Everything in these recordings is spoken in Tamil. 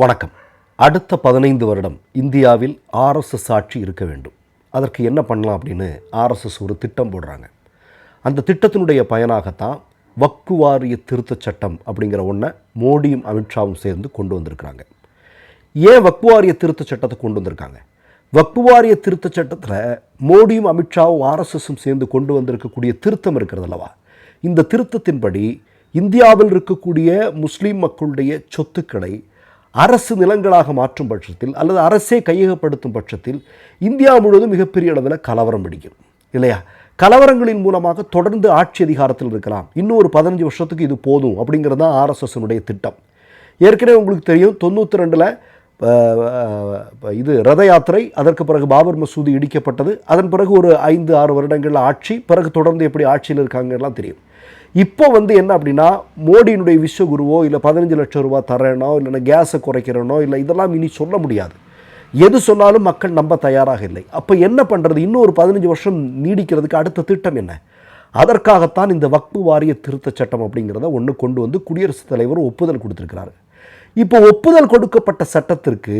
வணக்கம். அடுத்த பதினைந்து வருடம் இந்தியாவில் ஆர்எஸ்எஸ் ஆட்சி இருக்க வேண்டும். அதற்கு என்ன பண்ணலாம் அப்படின்னு ஆர்எஸ்எஸ் ஒரு திட்டம் போடுறாங்க. அந்த திட்டத்தினுடைய பயனாகத்தான் வக்குவாரிய திருத்தச் சட்டம் அப்படிங்கிற ஒன்றை மோடியும் அமித்ஷாவும் சேர்ந்து கொண்டு வந்திருக்கிறாங்க. ஏன் வக்குவாரிய திருத்தச் சட்டத்தை கொண்டு வந்திருக்காங்க? வக்குவாரிய திருத்தச் சட்டத்தில் மோடியும் அமித்ஷாவும் ஆர்எஸ்எஸும் சேர்ந்து கொண்டு வந்திருக்கக்கூடிய திருத்தம் இருக்கிறது அல்லவா? இந்த திருத்தத்தின்படி இந்தியாவில் இருக்கக்கூடிய முஸ்லீம் மக்களுடைய சொத்துக்களை அரசு நிலங்களாக மாற்றும் பட்சத்தில் அல்லது அரசே கையகப்படுத்தும் பட்சத்தில் இந்தியா முழுவதும் மிகப்பெரிய அளவில் கலவரம் பிடிக்கும் இல்லையா? கலவரங்களின் மூலமாக தொடர்ந்து ஆட்சி அதிகாரத்தில் இருக்கலாம். இன்னும் ஒரு பதினஞ்சு வருஷத்துக்கு இது போதும் அப்படிங்கிறது தான் ஆர்எஸ்எஸ்னுடைய திட்டம். ஏற்கனவே உங்களுக்கு தெரியும் தொண்ணூற்றி ரெண்டில் இது ரத யாத்திரை. அதற்கு பிறகு பாபர் மசூதி இடிக்கப்பட்டது. அதன் பிறகு ஒரு ஐந்து ஆறு வருடங்கள் ஆட்சி. பிறகு தொடர்ந்து எப்படி ஆட்சியில் இருக்காங்கலாம் தெரியும். இப்போ வந்து என்ன அப்படின்னா மோடியினுடைய விஸ்வகுருவோ இல்லை பதினஞ்சு லட்சம் ரூபா தரேனோ இல்லைன்னா கேஸை குறைக்கிறனோ இல்லை இதெல்லாம் இனி சொல்ல முடியாது. எது சொன்னாலும் மக்கள் நம்ப தயாராக இல்லை. அப்போ என்ன பண்ணுறது இன்னும் ஒரு பதினஞ்சு வருஷம் நீடிக்கிறதுக்கு அடுத்த திட்டம் என்ன? அதற்காகத்தான் இந்த வக்பு வாரிய திருத்தச் சட்டம் அப்படிங்கிறத ஒன்று கொண்டு வந்து குடியரசுத் தலைவர் ஒப்புதல் கொடுத்துருக்கிறாரு. இப்போ ஒப்புதல் கொடுக்கப்பட்ட சட்டத்திற்கு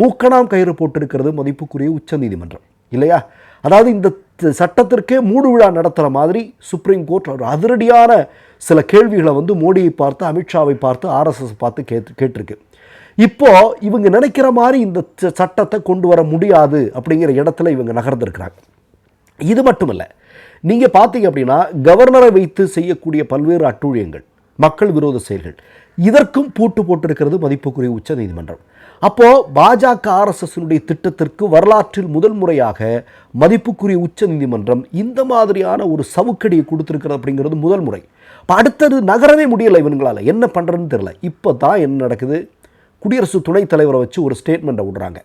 மூக்கணாம் கயிறு போட்டிருக்கிறது மதிப்புக்குரிய உச்சநீதிமன்றம் இல்லையா? அதாவது இந்த சட்டத்திற்கே மூடு விழா நடத்துகிற மாதிரி சுப்ரீம் கோர்ட் ஒரு அதிரடியான சில கேள்விகளை வந்து மோடியை பார்த்து அமித்ஷாவை பார்த்து ஆர்எஸ்எஸ் பார்த்து கேட்டு கேட்டிருக்கு. இப்போ இவங்க நினைக்கிற மாதிரி இந்த சட்டத்தை கொண்டு வர முடியாது அப்படிங்கிற இடத்துல இவங்க நகர்ந்துருக்கிறாங்க. இது மட்டுமல்ல நீங்கள் பார்த்தீங்க அப்படின்னா கவர்னரை வைத்து செய்யக்கூடிய பல்வேறு அட்டூழியங்கள் மக்கள் விரோத செயல்கள் இதற்கும் பூட்டு போட்டிருக்கிறது மதிப்புக்குரிய உச்ச நீதிமன்றம். அப்போது பாஜக ஆர்எஸ்எஸ்னுடைய திட்டத்திற்கு வரலாற்றில் முதல் முறையாக மதிப்புக்குரிய உச்ச நீதிமன்றம் இந்த மாதிரியான ஒரு சவுக்கடியை கொடுத்துருக்கிறது அப்படிங்கிறது முதல் முறை. இப்போ அடுத்தது நகரவே முடியலை இவங்களால. என்ன பண்ணுறதுன்னு தெரியல. இப்போ தான் என்ன நடக்குது? குடியரசு துணைத் தலைவரை வச்சு ஒரு ஸ்டேட்மெண்ட்டை விடுறாங்க.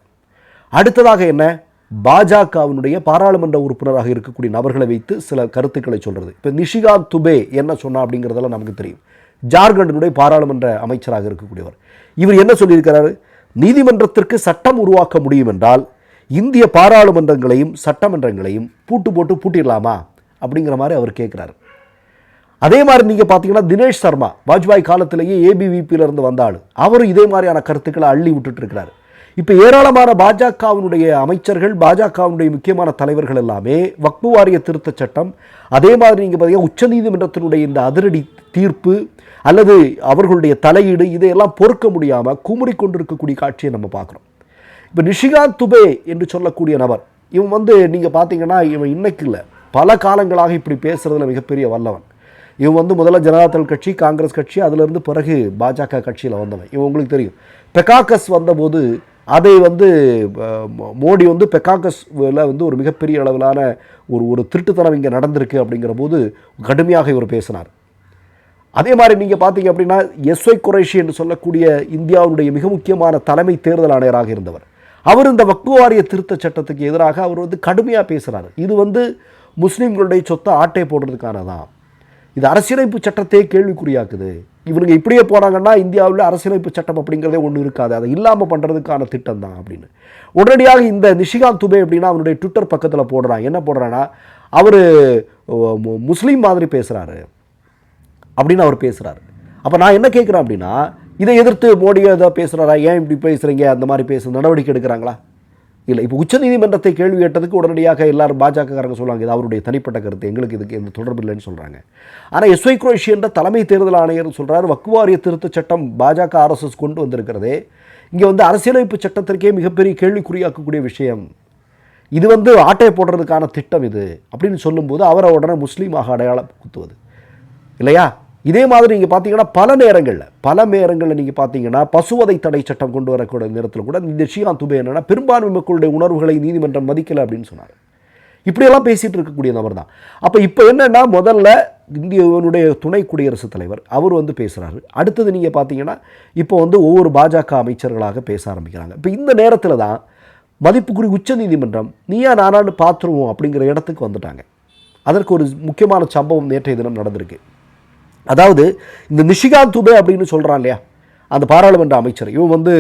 அடுத்ததாக என்ன? பாஜகவினுடைய பாராளுமன்ற உறுப்பினராக இருக்கக்கூடிய நபர்களை வைத்து சில கருத்துக்களை சொல்கிறது இப்போ நிஷிகாந்த் துபே என்ன சொன்னா அப்படிங்கிறதெல்லாம் நமக்கு தெரியும். ஜார்க்கண்டினுடைய பாராளுமன்ற அமைச்சராக இருக்கக்கூடியவர். இவர் என்ன சொல்லியிருக்கிறாரு? நீதிமன்றத்திற்கு சட்டம் உருவாக்க முடியும் என்றால் இந்திய பாராளுமன்றங்களையும் சட்டமன்றங்களையும் பூட்டு போட்டு பூட்டிடலாமா? அப்படிங்கிற மாதிரி அவர் கேட்குறாரு. அதே மாதிரி நீங்கள் பார்த்தீங்கன்னா தினேஷ் சர்மா வாஜ்பாய் காலத்திலேயே ஏபிவிபியில இருந்து வந்த ஆள். அவரும் இதே மாதிரியான கருத்துக்களை அள்ளி விட்டுட்டு இருக்கிறாரு இப்போ ஏராளமான பாஜகவினுடைய அமைச்சர்கள் பாஜகவினுடைய முக்கியமான தலைவர்கள் எல்லாமே வக்பு வாரிய திருத்த சட்டம் அதே மாதிரி நீங்கள் பார்த்தீங்கன்னா உச்சநீதிமன்றத்தினுடைய இந்த அதிரடி தீர்ப்பு அல்லது அவர்களுடைய தலையீடு இதையெல்லாம் பொறுக்க முடியாமல் குமுறி கொண்டிருக்கக்கூடிய காட்சியை நம்ம பார்க்குறோம். இப்போ நிஷிகாந்த் துபே என்று சொல்லக்கூடிய நபர் இவன் வந்து நீங்கள் பார்த்தீங்கன்னா இவன் இன்னைக்கு இல்லை பல காலங்களாக இப்படி பேசுகிறதுல மிகப்பெரிய வல்லவன். இவன் வந்து முதல்ல ஜனதாதள் கட்சி காங்கிரஸ் கட்சி அதிலிருந்து பிறகு பாஜக கட்சியில் வந்தவன். இவன் உங்களுக்கு தெரியும். பெகாக்கஸ் வந்தபோது அதை வந்து மோ- மோடி வந்து பெக்காக்கஸ்ல வந்து ஒரு மிகப்பெரிய அளவிலான ஒரு ஒரு திருட்டுத்தனம் இங்கே நடந்திருக்கு அப்படிங்கிற போது கடுமையாக இவர் பேசினார். அதே மாதிரி நீங்கள் பார்த்தீங்க அப்படின்னா எஸ்ஒய் குரேஷி என்று சொல்லக்கூடிய இந்தியாவுடைய மிக முக்கியமான தலைமை தேர்தல் ஆணையராக இருந்தவர். அவர் இந்த வக்பு வாரிய திருத்தச் சட்டத்துக்கு எதிராக அவர் வந்து கடுமையாக பேசுகிறார் இது வந்து முஸ்லீம்களுடைய சொத்தை ஆட்டை போடுறதுக்கான தான் இது அரசியலமைப்பு சட்டத்தையே கேள்விக்குறியாக்குது. இவனுங்க இப்படியே போனாங்கன்னா இந்தியாவில் அரசியலமைப்பு சட்டம் அப்படிங்கிறதே ஒன்று இருக்காது. அதை இல்லாமல் பண்ணுறதுக்கான திட்டம் தான் அப்படின்னு. உடனடியாக இந்த நிஷிகாந்த் துபே அப்படின்னா அவனுடைய ட்விட்டர் பக்கத்தில் போடுறான். என்ன போடுறான்னா அவர் முஸ்லீம் மாதிரி பேசுகிறாரு அப்படின்னு அவர் பேசுகிறாரு அப்போ நான் என்ன கேட்குறேன் அப்படின்னா இதை எதிர்த்து மோடி ஏதோ பேசுகிறாரா ஏன் இப்படி பேசுகிறீங்க அந்த மாதிரி பேச நடவடிக்கை எடுக்கிறாங்களா? இல்லை இப்போ உச்சநீதிமன்றத்தை கேள்வி கேட்டதுக்கு உடனடியாக எல்லாரும் பாஜகக்காரங்க சொல்லுவாங்க இது அவருடைய தனிப்பட்ட கருத்து எங்களுக்கு இதுக்கு எந்த தொடர்பு இல்லைன்னு சொல்கிறாங்க ஆனால் எஸ்ஒய் குரோஷி என்ற தலைமை தேர்தல் ஆணையர் சொல்கிறார் வக்குவாரிய திருத்த சட்டம் பாஜக ஆர்எஸ்எஸ் கொண்டு வந்திருக்கிறதே. இங்கே வந்து அரசியலமைப்பு சட்டத்திற்கே மிகப்பெரிய கேள்விக்குறியாக்கக்கூடிய விஷயம். இது வந்து ஆட்டை போடுறதுக்கான திட்டம் இது அப்படின்னு சொல்லும்போது அவரை உடனே முஸ்லீமாக அடையாளம் குத்துவது. இல்லையா? இதே மாதிரி நீங்கள் பார்த்தீங்கன்னா பல நேரங்களில் பல நேரங்களில் நீங்கள் பார்த்தீங்கன்னா பசுவதை தடை சட்டம் கொண்டு வரக்கூடிய நேரத்தில் கூட இந்த ஷியான் துபே என்னென்னா பெரும்பான்மை மக்களுடைய உணர்வுகளை நீதிமன்றம் மதிக்கலை அப்படின்னு சொன்னார். இப்படியெல்லாம் பேசிகிட்டு இருக்கக்கூடிய நபர் தான். அப்போ இப்போ என்னென்னா முதல்ல இந்தியவனுடைய துணை குடியரசுத் தலைவர் அவர் வந்து பேசுகிறாரு அடுத்தது நீங்கள் பார்த்தீங்கன்னா இப்போ வந்து ஒவ்வொரு பாஜக அமைச்சர்களாக பேச ஆரம்பிக்கிறாங்க. இப்போ இந்த நேரத்தில் தான் மதிப்புக்குரிய உச்ச நீதிமன்றம் நீயா நானான்னு பார்த்துருவோம் அப்படிங்கிற இடத்துக்கு வந்துட்டாங்க. அதற்கு ஒரு முக்கியமான சம்பவம் நேற்றைய தினம் நடந்திருக்கு. அதாவது இந்த நிஷிகாந்த் துபே அப்படின்னு சொல்கிறான் இல்லையா? அந்த பாராளுமன்ற அமைச்சர். இவன் வந்து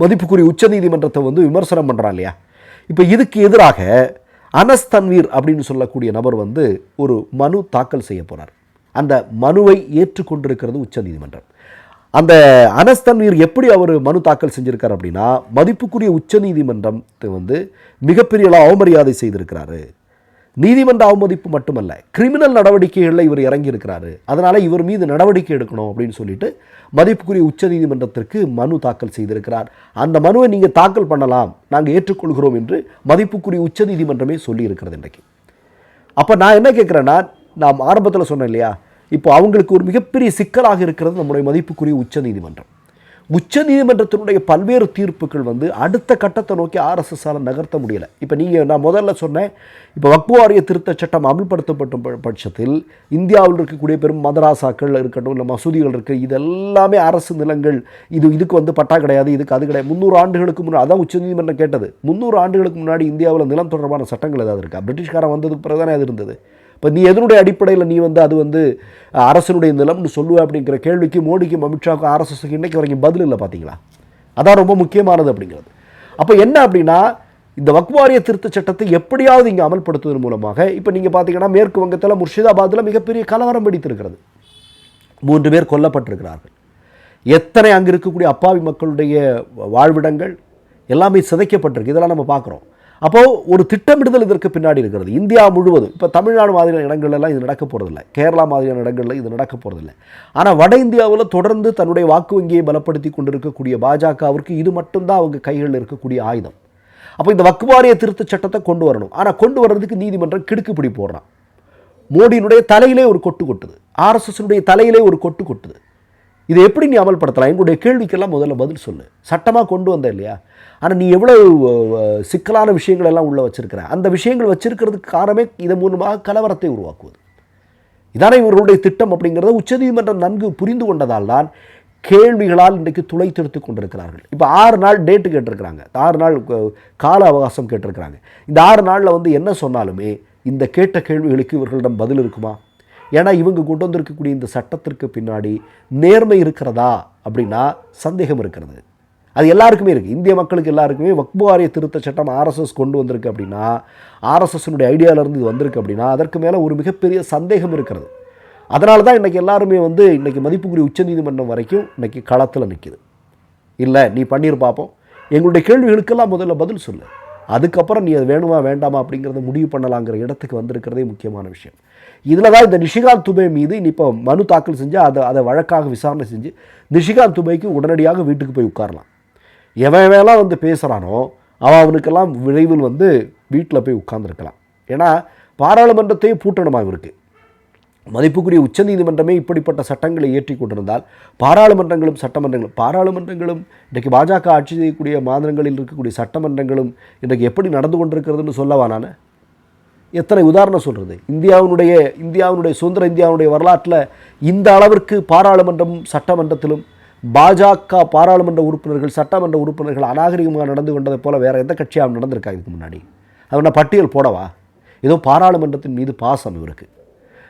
மதிப்புக்குரிய உச்சநீதிமன்றத்தை வந்து விமர்சனம் பண்ணுறான் இல்லையா? இப்போ இதுக்கு எதிராக அனஸ் தன்வீர் அப்படின்னு சொல்லக்கூடிய நபர் வந்து ஒரு மனு தாக்கல் செய்ய போகிறார் அந்த மனுவை ஏற்றுக்கொண்டிருக்கிறது உச்சநீதிமன்றம் அந்த அனஸ் தன்வீர் எப்படி அவர் மனு தாக்கல் செஞ்சுருக்கார் அப்படின்னா மதிப்புக்குரிய உச்சநீதிமன்றத்தை வந்து மிகப்பெரிய அளவு அவமரியாதை செய்திருக்கிறாரு. நீதிமன்ற அவமதிப்பு மட்டுமல்ல கிரிமினல் நடவடிக்கைகளில் இவர் இறங்கி அதனால் இவர் மீது நடவடிக்கை எடுக்கணும் அப்படின்னு சொல்லிட்டு மதிப்புக்குரிய உச்ச நீதிமன்றத்திற்கு மனு தாக்கல் செய்திருக்கிறார். அந்த மனுவை நீங்கள் தாக்கல் பண்ணலாம் நாங்கள் ஏற்றுக்கொள்கிறோம் என்று மதிப்புக்குரிய உச்ச நீதிமன்றமே சொல்லியிருக்கிறது இன்றைக்கு. அப்போ நான் என்ன கேட்குறேன்னா நாம் ஆரம்பத்தில் சொன்னேன் இல்லையா இப்போ அவங்களுக்கு ஒரு மிகப்பெரிய சிக்கலாக இருக்கிறது நம்முடைய மதிப்புக்குரிய உச்ச உச்சநீதிமன்றத்தினுடைய பல்வேறு தீர்ப்புகள் வந்து அடுத்த கட்டத்தை நோக்கி ஆர்எஸ்எஸ்ஸால் நகர்த்த முடியலை. இப்போ நீங்கள் நான் முதல்ல சொன்னேன் இப்போ வக்பு வாரிய திருத்த சட்டம் அமல்படுத்தப்பட்ட பட்சத்தில் இந்தியாவில் இருக்கக்கூடிய பெரும் மதராசாக்கள் இருக்கட்டும் இல்லை மசூதிகள் இருக்குது இது எல்லாமே அரசு நிலங்கள் இது இதுக்கு வந்து பட்டா கிடையாது இதுக்கு அது கிடையாது. முந்நூறு ஆண்டுகளுக்கு முன்னாடி அதான் உச்சநீதிமன்றம் கேட்டது. முந்நூறு ஆண்டுகளுக்கு முன்னாடி இந்தியாவில் நிலம் தொடர்பான சட்டங்கள் ஏதாவது இருக்கா? பிரிட்டிஷ்காரன் வந்ததுக்கு பிறகு தானே அது இருந்தது. இப்போ நீ எதனுடைய அடிப்படையில் நீ வந்து அது வந்து அரசனுடைய நிலம்னு சொல்லுவ அப்படிங்கிற கேள்விக்கு மோடிக்கும் அமித்ஷாவுக்கும் ஆர்எஸ்எஸ்க்கு இன்றைக்கி வரைக்கும் பதில் இல்லை பார்த்தீங்களா? அதான் ரொம்ப முக்கியமானது அப்படிங்கிறது. அப்போ என்ன அப்படின்னா இந்த வக்வாரிய திருத்த சட்டத்தை எப்படியாவது இங்கே அமல்படுத்துவதன் மூலமாக இப்போ நீங்கள் பார்த்தீங்கன்னா மேற்கு வங்கத்தில் முர்ஷிதாபாத்தில் மிகப்பெரிய கலவரம் வெடித்திருக்கிறது. மூன்று பேர் கொல்லப்பட்டிருக்கிறார்கள். எத்தனை அங்கே இருக்கக்கூடிய அப்பாவி மக்களுடைய வாழ்விடங்கள் எல்லாமே சிதைக்கப்பட்டிருக்கு. இதெல்லாம் நம்ம பார்க்குறோம். அப்போது ஒரு திட்டமிடுதல் இதற்கு பின்னாடி இருக்கிறது. இந்தியா முழுவதும் இப்போ தமிழ்நாடு மாதிரியான இடங்கள்லாம் இது நடக்க போகிறதில்ல கேரளா மாதிரியான இடங்களில் இது நடக்க போகிறதில்ல ஆனால் வட இந்தியாவில் தொடர்ந்து தன்னுடைய வாக்கு வங்கியை பலப்படுத்தி கொண்டிருக்கக்கூடிய பாஜகவிற்கு இது மட்டும்தான் அவங்க கைகளில் இருக்கக்கூடிய ஆயுதம். அப்போ இந்த வக்குவாரிய திருத்த சட்டத்தை கொண்டு வரணும். ஆனால் கொண்டு வர்றதுக்கு நீதிமன்றம் கிடுக்குப்பிடி போடுறான். மோடியினுடைய தலையிலே ஒரு கொட்டு கொட்டுது. ஆர்எஸ்எஸ்னுடைய தலையிலே ஒரு கொட்டு கொட்டுது. இதை எப்படி நீ அமல்படுத்தலாம்? எங்களுடைய கேள்விக்கெல்லாம் முதல்ல பதில் சொல்லு. சட்டமாக கொண்டு வந்த இல்லையா? ஆனால் நீ எவ்வளோ சிக்கலான விஷயங்கள் எல்லாம் உள்ளே வச்சிருக்கிற? அந்த விஷயங்கள் வச்சிருக்கிறதுக்கு காரணமே இதன் மூலமாக கலவரத்தை உருவாக்குவது. இதானே இவர்களுடைய திட்டம் அப்படிங்கிறத உச்சநீதிமன்றம் நன்கு புரிந்து கொண்டதால் தான் கேள்விகளால் இன்றைக்கு துளைத்தெடுத்து கொண்டிருக்கிறார்கள். இப்போ ஆறு நாள் டேட்டு கேட்டிருக்கிறாங்க. ஆறு நாள் கால அவகாசம் கேட்டிருக்கிறாங்க. இந்த ஆறு நாளில் வந்து என்ன சொன்னாலுமே இந்த கேட்ட கேள்விகளுக்கு இவர்களிடம் பதில் இருக்குமா? ஏன்னா இவங்க கொண்டு வந்திருக்கக்கூடிய இந்த சட்டத்திற்கு பின்னாடி நேர்மை இருக்கிறதா அப்படின்னா சந்தேகம் இருக்கிறது. அது எல்லாருக்குமே இருக்குது இந்திய மக்களுக்கு எல்லாருக்குமே வக்பு வாரிய திருத்த சட்டம் ஆர்எஸ்எஸ் கொண்டு வந்திருக்கு அப்படின்னா ஆர்எஸ்எஸ்னுடைய ஐடியாவிலேருந்து இது வந்திருக்கு அப்படின்னா அதற்கு மேலே ஒரு மிகப்பெரிய சந்தேகம் இருக்கிறது. அதனால தான் இன்றைக்கி எல்லாருமே வந்து இன்றைக்கி மதிப்புக்குரிய உச்சநீதிமன்றம் வரைக்கும் இன்றைக்கி களத்தில் நிற்கிது இல்லை நீ பண்ணிரு பார்ப்போம் எங்களுடைய கேள்விகளுக்கெல்லாம் முதல்ல பதில் சொல்லு. அதுக்கப்புறம் நீ அது வேணுமா வேண்டாமா அப்படிங்கிறத முடிவு பண்ணலாங்கிற இடத்துக்கு வந்திருக்கிறதே முக்கியமான விஷயம். இதில் தான் இந்த நிஷிகாந்த் துபே மீது நீ இப்போ மனு தாக்கல் செஞ்சு அதை அதை வழக்காக விசாரணை செஞ்சு நிஷிகாந்த் துபைக்கு உடனடியாக வீட்டுக்கு போய் உட்காரலாம். எவன் எவன்லாம் வந்து பேசுகிறானோ அவன் அவனுக்கெல்லாம் விரைவில் வந்து வீட்டில் போய் உட்கார்ந்துருக்கலாம். ஏன்னா பாராளுமன்றத்தையே பூட்டணுமா இவருக்கு? மதிப்புக்குரிய உச்சநீதிமன்றமே இப்படிப்பட்ட சட்டங்களை ஏற்றி கொண்டிருந்தால் பாராளுமன்றங்களும் சட்டமன்றங்களும் பாராளுமன்றங்களும் இன்றைக்கு பாஜக ஆட்சி செய்யக்கூடிய மாநிலங்களில் இருக்கக்கூடிய சட்டமன்றங்களும் இன்றைக்கு எப்படி நடந்து கொண்டிருக்கிறதுன்னு சொல்லவா நான்? எத்தனை உதாரணம் சொல்கிறது இந்தியாவினுடைய இந்தியாவினுடைய சுதந்திர இந்தியாவுடைய வரலாற்றில் இந்த அளவிற்கு பாராளுமன்றம் சட்டமன்றத்திலும் பாஜக பாராளுமன்ற உறுப்பினர்கள் சட்டமன்ற உறுப்பினர்கள் அநாகரிகமாக நடந்து கொண்டதை போல் வேறு எந்த கட்சியாகவும் நடந்திருக்கா இதுக்கு முன்னாடி? அது பட்டியல் போடவா? ஏதோ பாராளுமன்றத்தின் மீது பாசம் இவருக்கு.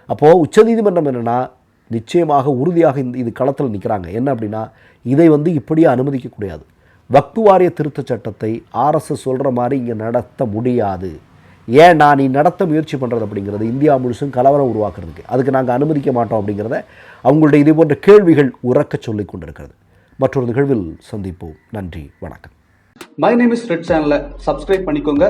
அப்போது உச்சநீதிமன்றம் என்னென்னா நிச்சயமாக உறுதியாக இந்த இது களத்தில் நிற்கிறாங்க என்ன அப்படின்னா இதை வந்து இப்படியே அனுமதிக்கக்கூடாது வக்து வாரிய திருத்தச் சட்டத்தை ஆர்எஸ்எஸ் சொல்கிற மாதிரி இங்கே நடத்த முடியாது. ஏன் நான் நீ நடத்த முயற்சி பண்ணுறது அப்படிங்கிறது இந்தியா முழுசும் கலவரம் உருவாக்குறதுக்கு. அதுக்கு நாங்கள் அனுமதிக்க மாட்டோம் அப்படிங்கிறத அவங்களுடைய இதே போன்ற கேள்விகள் உறக்க சொல்லி கொண்டிருக்கிறது. மற்றொரு நிகழ்வில் சந்திப்போம். நன்றி வணக்கம். மை நேம் இஸ் ரெட் சேனலை சப்ஸ்கிரைப் பண்ணிக்கோங்க.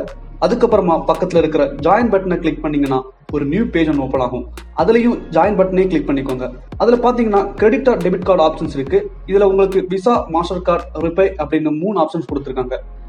அதுக்கப்புறமா பக்கத்தில் இருக்கிற ஜாயின் பட்டனை கிளிக் பண்ணீங்கன்னா ஒரு நியூ பேஜ் ஒன்று ஓப்பன் ஆகும். அதுலேயும் ஜாயின் பட்டனே கிளிக் பண்ணிக்கோங்க. அதில் பார்த்தீங்கன்னா credit or debit card options இருக்குது இதில் உங்களுக்கு விசா மாஸ்டர் கார்டு ரிப்பே அப்படின்னு மூணு ஆப்ஷன்ஸ் கொடுத்துருக்காங்க.